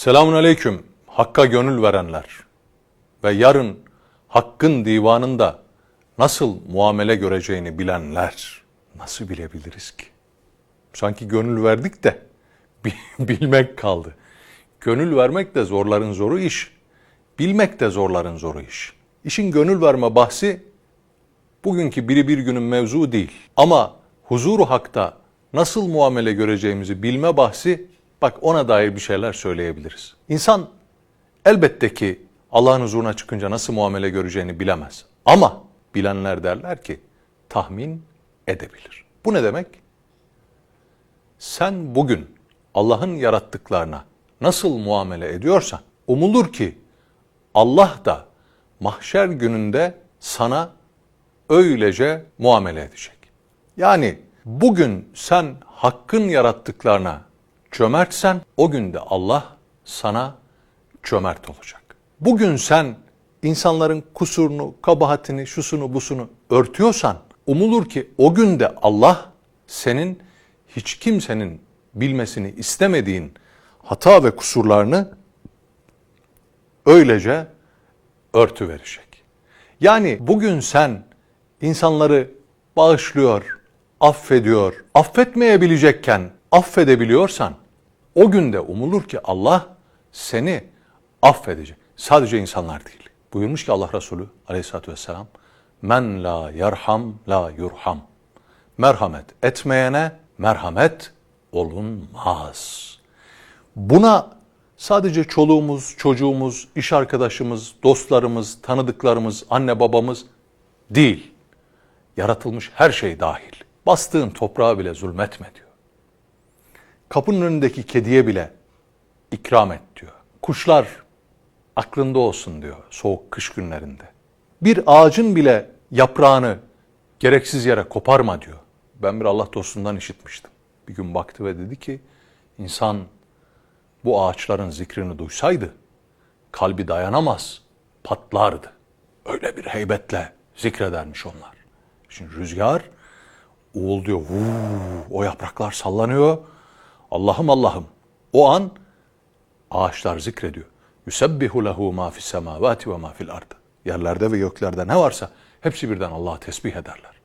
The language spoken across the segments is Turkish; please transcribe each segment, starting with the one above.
Selamun aleyküm Hakka gönül verenler ve yarın Hakk'ın divanında nasıl muamele göreceğini bilenler nasıl bilebiliriz ki? Sanki gönül verdik de bi- bilmek kaldı. Gönül vermek de zorların zoru iş. Bilmek de zorların zoru iş. İşin gönül verme bahsi bugünkü biri bir günün mevzu değil. Ama huzuru hakta nasıl muamele göreceğimizi bilme bahsi bak ona dair bir şeyler söyleyebiliriz. İnsan elbette ki Allah'ın huzuruna çıkınca nasıl muamele göreceğini bilemez. Ama bilenler derler ki tahmin edebilir. Bu ne demek? Sen bugün Allah'ın yarattıklarına nasıl muamele ediyorsan umulur ki Allah da mahşer gününde sana öylece muamele edecek. Yani bugün sen hakkın yarattıklarına cömertsen o günde Allah sana cömert olacak. Bugün sen insanların kusurunu, kabahatini, şusunu, busunu örtüyorsan umulur ki o günde Allah senin hiç kimsenin bilmesini istemediğin hata ve kusurlarını öylece örtü verecek. Yani bugün sen insanları bağışlıyor, affediyor, affetmeyebilecekken affedebiliyorsan o günde umulur ki Allah seni affedecek. Sadece insanlar değil. Buyurmuş ki Allah Resulü aleyhissalatü vesselam Men la yarham la yurham. Merhamet etmeyene merhamet olunmaz. Buna sadece çoluğumuz, çocuğumuz, iş arkadaşımız, dostlarımız, tanıdıklarımız, anne babamız değil. Yaratılmış her şey dahil. Bastığın toprağa bile zulmetme diyor. Kapının önündeki kediye bile ikram et diyor. Kuşlar aklında olsun diyor soğuk kış günlerinde. Bir ağacın bile yaprağını gereksiz yere koparma diyor. Ben bir Allah dostundan işitmiştim. Bir gün baktı ve dedi ki insan bu ağaçların zikrini duysaydı kalbi dayanamaz, patlardı. Öyle bir heybetle zikredermiş onlar. Şimdi rüzgar uğulduyor. Vuu, o yapraklar sallanıyor. Allah'ım Allah'ım. O an ağaçlar zikrediyor. Yusebbihu lehu ma fis semavati ve ma fil ard. Yerlerde ve göklerde ne varsa hepsi birden Allah'a tesbih ederler.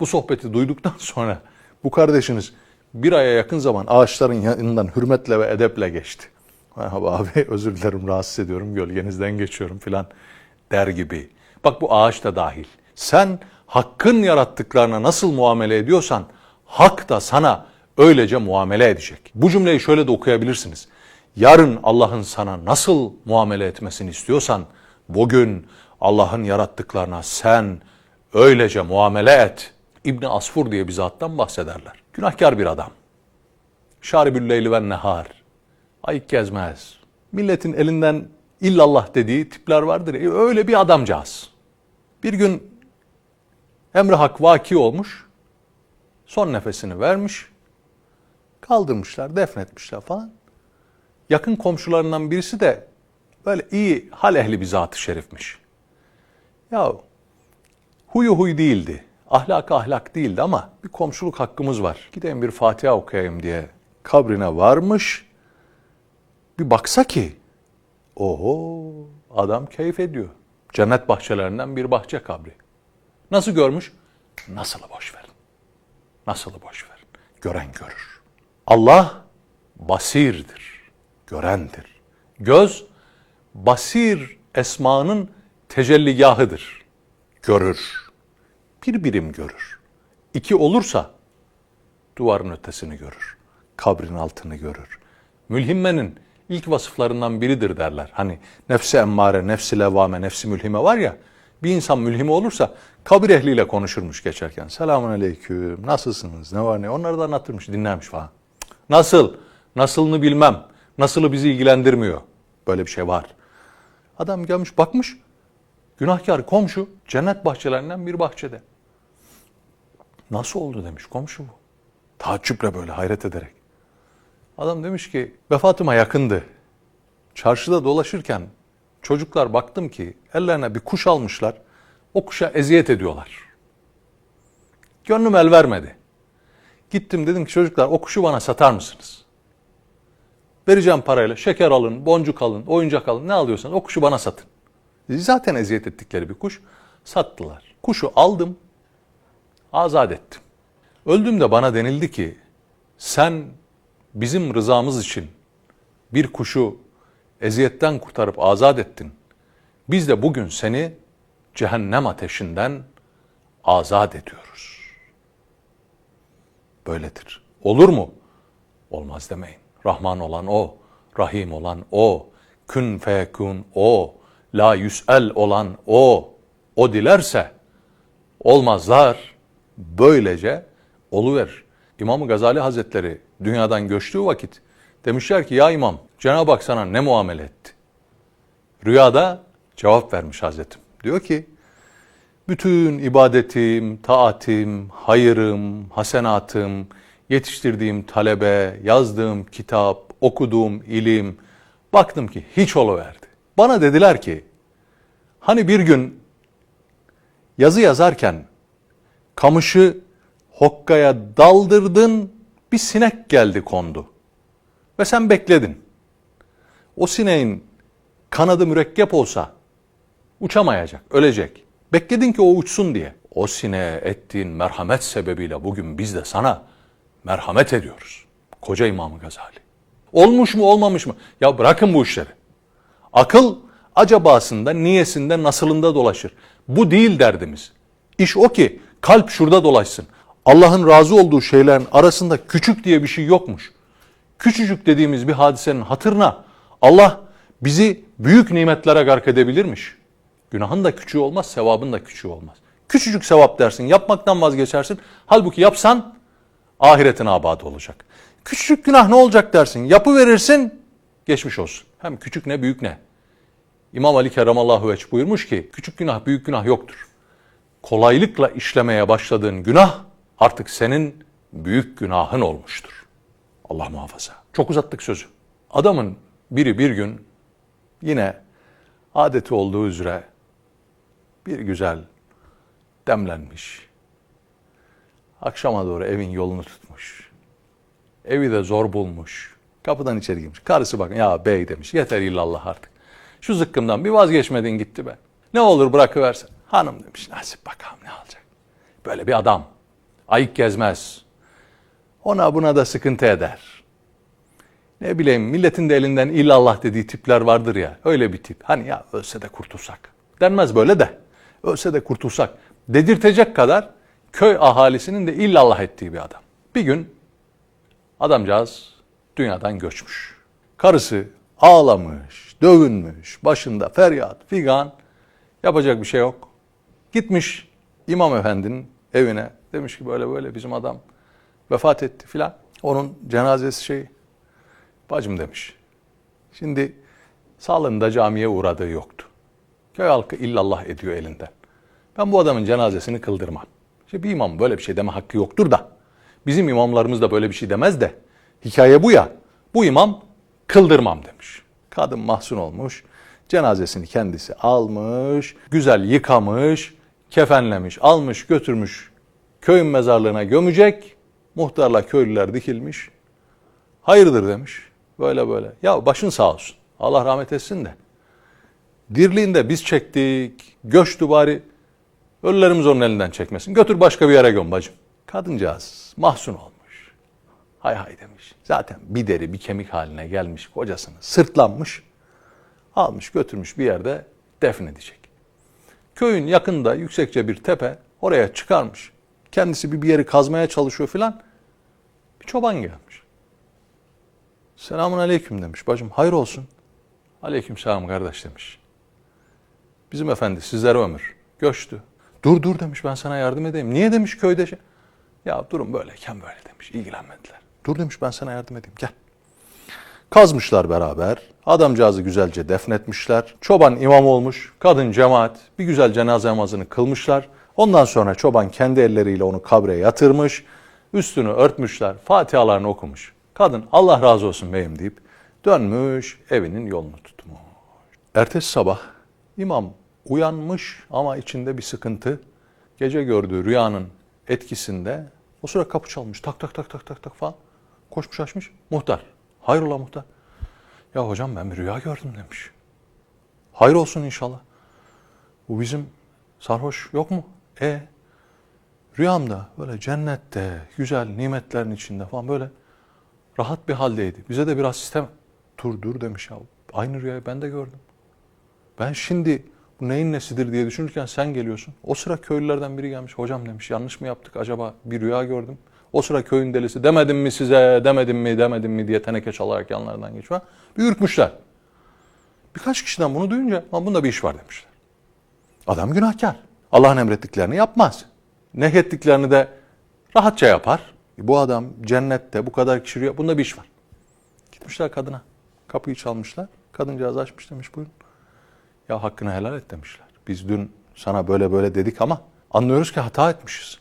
Bu sohbeti duyduktan sonra bu kardeşiniz bir aya yakın zaman ağaçların yanından hürmetle ve edeple geçti. Merhaba abi özür dilerim rahatsız ediyorum gölgenizden geçiyorum filan der gibi. Bak bu ağaç da dahil. Sen hakkın yarattıklarına nasıl muamele ediyorsan hak da sana öylece muamele edecek. Bu cümleyi şöyle de okuyabilirsiniz. Yarın Allah'ın sana nasıl muamele etmesini istiyorsan bugün Allah'ın yarattıklarına sen öylece muamele et. İbni Asfur diye bir zattan bahsederler. Günahkar bir adam. Şaribül leyli ve nehar. Ayık gezmez. Milletin elinden illallah dediği tipler vardır. ya, öyle bir adamcağız. Bir gün emri hak vaki olmuş. Son nefesini vermiş. Kaldırmışlar, defnetmişler falan. Yakın komşularından birisi de böyle iyi hal ehli bir zat-ı şerifmiş. Ya huyu huy değildi. Ahlak ahlak değildi ama bir komşuluk hakkımız var. Gideyim bir Fatiha okuyayım diye kabrine varmış. Bir baksa ki oho adam keyif ediyor. Cennet bahçelerinden bir bahçe kabri. Nasıl görmüş? Nasılı boş verin. Nasılı boş verin. Gören görür. Allah basirdir. Görendir. Göz basir esmanın tecelligahıdır. Görür. Bir birim görür. İki olursa duvarın ötesini görür. Kabrin altını görür. Mülhimmenin ilk vasıflarından biridir derler. Hani nefsi emmare, nefsi levvame, nefsi mülhime var ya. Bir insan mülhime olursa kabir ehliyle konuşurmuş geçerken. Selamun aleyküm, nasılsınız, ne var ne? Onları da anlatırmış, dinlermiş falan. Nasıl? Nasılını bilmem. Nasılı bizi ilgilendirmiyor. Böyle bir şey var. Adam gelmiş bakmış. Günahkar komşu cennet bahçelerinden bir bahçede. Nasıl oldu demiş komşu bu. Taaccüple böyle hayret ederek. Adam demiş ki vefatıma yakındı. Çarşıda dolaşırken çocuklar baktım ki ellerine bir kuş almışlar. O kuşa eziyet ediyorlar. Gönlüm el vermedi. Gittim dedim ki çocuklar o kuşu bana satar mısınız? Vereceğim parayla şeker alın, boncuk alın, oyuncak alın ne alıyorsanız o kuşu bana satın. Zaten eziyet ettikleri bir kuş. Sattılar. Kuşu aldım, azat ettim. Öldüğümde bana denildi ki sen bizim rızamız için bir kuşu eziyetten kurtarıp azat ettin. Biz de bugün seni cehennem ateşinden azat ediyoruz. Böyledir. Olur mu? Olmaz demeyin. Rahman olan o, Rahim olan o, kün fekun o, la yüsel olan o. O dilerse olmazlar. Böylece oluverir. İmam Gazali Hazretleri dünyadan göçtüğü vakit demişler ki ya imam Cenab-ı Hak sana ne muamele etti? Rüyada cevap vermiş Hazretim. Diyor ki bütün ibadetim, taatim, hayırım, hasenatım, yetiştirdiğim talebe, yazdığım kitap, okuduğum ilim, baktım ki hiç oluverdi. Bana dediler ki, hani bir gün yazı yazarken kamışı hokkaya daldırdın, bir sinek geldi kondu. Ve sen bekledin. O sineğin kanadı mürekkep olsa uçamayacak, ölecek. Bekledin ki o uçsun diye. O sineğe ettiğin merhamet sebebiyle bugün biz de sana merhamet ediyoruz. Koca İmam Gazali. Olmuş mu olmamış mı? Ya bırakın bu işleri. Akıl acabasında, niyesinde, nasılında dolaşır. Bu değil derdimiz. İş o ki kalp şurada dolaşsın. Allah'ın razı olduğu şeylerin arasında küçük diye bir şey yokmuş. Küçücük dediğimiz bir hadisenin hatırına Allah bizi büyük nimetlere gark edebilirmiş. Günahın da küçüğü olmaz, sevabın da küçüğü olmaz. Küçücük sevap dersin, yapmaktan vazgeçersin. Halbuki yapsan ahiretin abadı olacak. Küçücük günah ne olacak dersin, yapı verirsin, geçmiş olsun. Hem küçük ne, büyük ne. İmam Ali Kerramallahu Veç buyurmuş ki, küçük günah, büyük günah yoktur. Kolaylıkla işlemeye başladığın günah artık senin büyük günahın olmuştur. Allah muhafaza. Çok uzattık sözü. Adamın biri bir gün yine adeti olduğu üzere bir güzel demlenmiş. Akşama doğru evin yolunu tutmuş. Evi de zor bulmuş. Kapıdan içeri girmiş. Karısı bakın ya bey demiş yeter illallah artık. Şu zıkkımdan bir vazgeçmedin gitti be. Ne olur bırakıversen. Hanım demiş nasip bakalım ne olacak. Böyle bir adam. Ayık gezmez. Ona buna da sıkıntı eder. Ne bileyim milletin de elinden illallah dediği tipler vardır ya. Öyle bir tip. Hani ya ölse de kurtulsak. Denmez böyle de. Ölse de kurtulsak. Dedirtecek kadar köy ahalisinin de illallah ettiği bir adam. Bir gün adamcağız dünyadan göçmüş. Karısı ağlamış, dövünmüş, başında feryat, figan. Yapacak bir şey yok. Gitmiş İmam Efendi'nin evine. Demiş ki böyle böyle bizim adam vefat etti filan. Onun cenazesi şeyi. Bacım demiş. Şimdi sağlığında camiye uğradığı yoktu. Köy halkı illallah ediyor elinden. Ben bu adamın cenazesini kıldırmam. İşte bir imam böyle bir şey deme hakkı yoktur da. Bizim imamlarımız da böyle bir şey demez de. Hikaye bu ya. Bu imam kıldırmam demiş. Kadın mahzun olmuş. Cenazesini kendisi almış. Güzel yıkamış. Kefenlemiş. Almış götürmüş. Köyün mezarlığına gömecek. Muhtarla köylüler dikilmiş. Hayırdır demiş. Böyle böyle. Ya başın sağ olsun. Allah rahmet etsin de. Dirliğinde biz çektik. Göçtü bari. Ölülerimiz onun elinden çekmesin. Götür başka bir yere göm bacım. Kadıncağız mahzun olmuş. Hay hay demiş. Zaten bir deri bir kemik haline gelmiş kocasını sırtlanmış. Almış götürmüş bir yerde defnedecek. Köyün yakında yüksekçe bir tepe oraya çıkarmış. Kendisi bir, bir yeri kazmaya çalışıyor filan. Bir çoban gelmiş. Selamun aleyküm demiş. Bacım hayır olsun. Aleyküm selam kardeş demiş. Bizim efendi sizlere ömür. Göçtü. Dur dur demiş ben sana yardım edeyim. Niye demiş köyde şey. Ya durum böyleyken böyle demiş. İlgilenmediler. Dur demiş ben sana yardım edeyim gel. Kazmışlar beraber. Adamcağızı güzelce defnetmişler. Çoban imam olmuş. Kadın cemaat. Bir güzel cenaze namazını kılmışlar. Ondan sonra çoban kendi elleriyle onu kabre yatırmış. Üstünü örtmüşler. Fatihalarını okumuş. Kadın Allah razı olsun beyim deyip dönmüş evinin yolunu tutmuş. Ertesi sabah imam uyanmış ama içinde bir sıkıntı. Gece gördüğü rüyanın etkisinde o sıra kapı çalmış tak tak tak tak tak tak falan. Koşmuş açmış. Muhtar. Hayrola muhtar. Ya hocam ben bir rüya gördüm demiş. Hayır olsun inşallah. Bu bizim sarhoş yok mu? E rüyamda böyle cennette, güzel nimetlerin içinde falan böyle rahat bir haldeydi. Bize de biraz sistem dur dur demiş ya. Aynı rüyayı ben de gördüm. Ben şimdi bu neyin nesidir diye düşünürken sen geliyorsun. O sıra köylülerden biri gelmiş. Hocam demiş yanlış mı yaptık acaba bir rüya gördüm. O sıra köyün delisi demedim mi size demedim mi demedim mi diye teneke çalarak yanlarından geçiyor. Bir ürkmüşler. Birkaç kişiden bunu duyunca "Lan bunda bir iş var demişler. Adam günahkar. Allah'ın emrettiklerini yapmaz. Nehyettiklerini de rahatça yapar. Bu adam cennette bu kadar kişi rüya bunda bir iş var. Gitmişler kadına. Kapıyı çalmışlar. Kadıncağız açmış demiş buyurun. Ya hakkını helal et demişler. Biz dün sana böyle böyle dedik ama anlıyoruz ki hata etmişiz.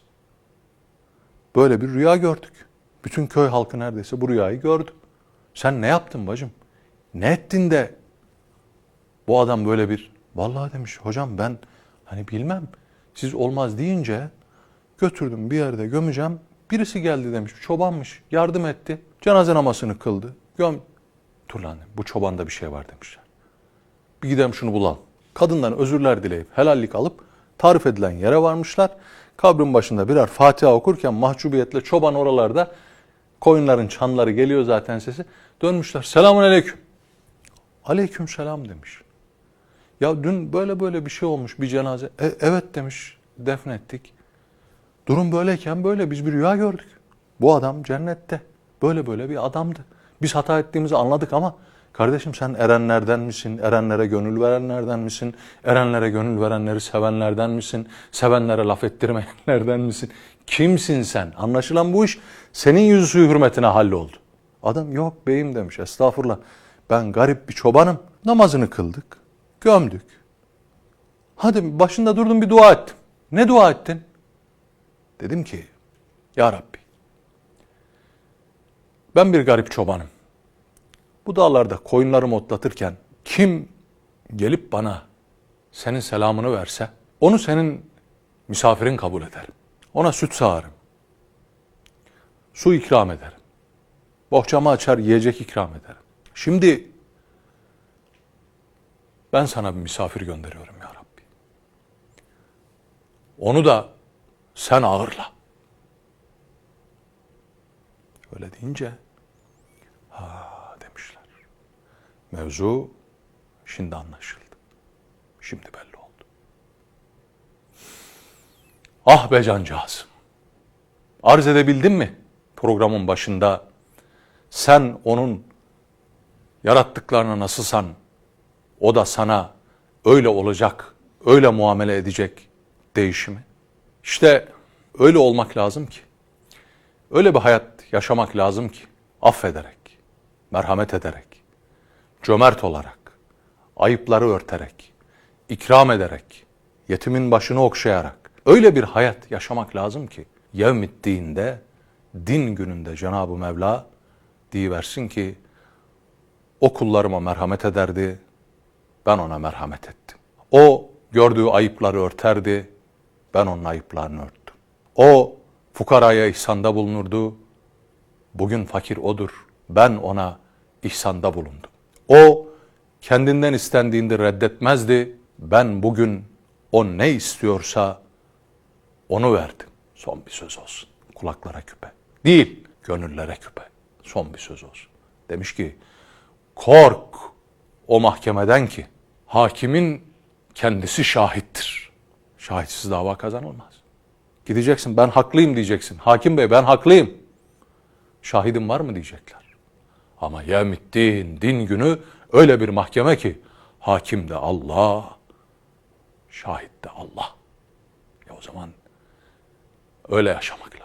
Böyle bir rüya gördük. Bütün köy halkı neredeyse bu rüyayı gördü. Sen ne yaptın bacım? Ne ettin de bu adam böyle bir vallahi demiş hocam ben hani bilmem siz olmaz deyince götürdüm bir yerde gömeceğim. Birisi geldi demiş çobanmış yardım etti. Cenaze namazını kıldı. Göm. Dur bu çobanda bir şey var demişler. Bir gidelim şunu bulalım. Kadından özürler dileyip helallik alıp tarif edilen yere varmışlar. Kabrin başında birer Fatiha okurken mahcubiyetle çoban oralarda koyunların çanları geliyor zaten sesi. Dönmüşler. Selamun aleyküm. Aleyküm selam demiş. Ya dün böyle böyle bir şey olmuş bir cenaze. E, evet demiş defnettik. Durum böyleyken böyle biz bir rüya gördük. Bu adam cennette. Böyle böyle bir adamdı. Biz hata ettiğimizi anladık ama kardeşim sen erenlerden misin? Erenlere gönül verenlerden misin? Erenlere gönül verenleri sevenlerden misin? Sevenlere laf ettirmeyenlerden misin? Kimsin sen? Anlaşılan bu iş senin yüzü hürmetine halloldu. Adam yok beyim demiş estağfurullah. Ben garip bir çobanım. Namazını kıldık. Gömdük. Hadi başında durdum bir dua ettim. Ne dua ettin? Dedim ki Ya Rabbi ben bir garip çobanım. Bu dağlarda koyunlarımı otlatırken kim gelip bana senin selamını verse onu senin misafirin kabul ederim. Ona süt sağarım. Su ikram ederim. Bohçamı açar yiyecek ikram ederim. Şimdi ben sana bir misafir gönderiyorum ya Rabbi. Onu da sen ağırla. Öyle deyince ha. Mevzu şimdi anlaşıldı. Şimdi belli oldu. Ah be cancağızım. Arz edebildim mi programın başında? Sen onun yarattıklarına nasılsan o da sana öyle olacak, öyle muamele edecek değişimi. İşte öyle olmak lazım ki. Öyle bir hayat yaşamak lazım ki affederek, merhamet ederek, cömert olarak, ayıpları örterek, ikram ederek, yetimin başını okşayarak öyle bir hayat yaşamak lazım ki yevmittiğinde din gününde Cenab-ı Mevla diyiversin ki o kullarıma merhamet ederdi, ben ona merhamet ettim. O gördüğü ayıpları örterdi, ben onun ayıplarını örttüm. O fukaraya ihsanda bulunurdu, bugün fakir odur, ben ona ihsanda bulundum. O kendinden istendiğinde reddetmezdi, ben bugün o ne istiyorsa onu verdim. Son bir söz olsun. Kulaklara küpe. Değil, gönüllere küpe. Son bir söz olsun. Demiş ki, kork o mahkemeden ki hakimin kendisi şahittir. Şahitsiz dava kazanılmaz. Gideceksin ben haklıyım diyeceksin. Hakim bey ben haklıyım. Şahidim var mı diyecekler. Ama yevmiddin din günü öyle bir mahkeme ki hakim de Allah, şahit de Allah. Ya o zaman öyle yaşamak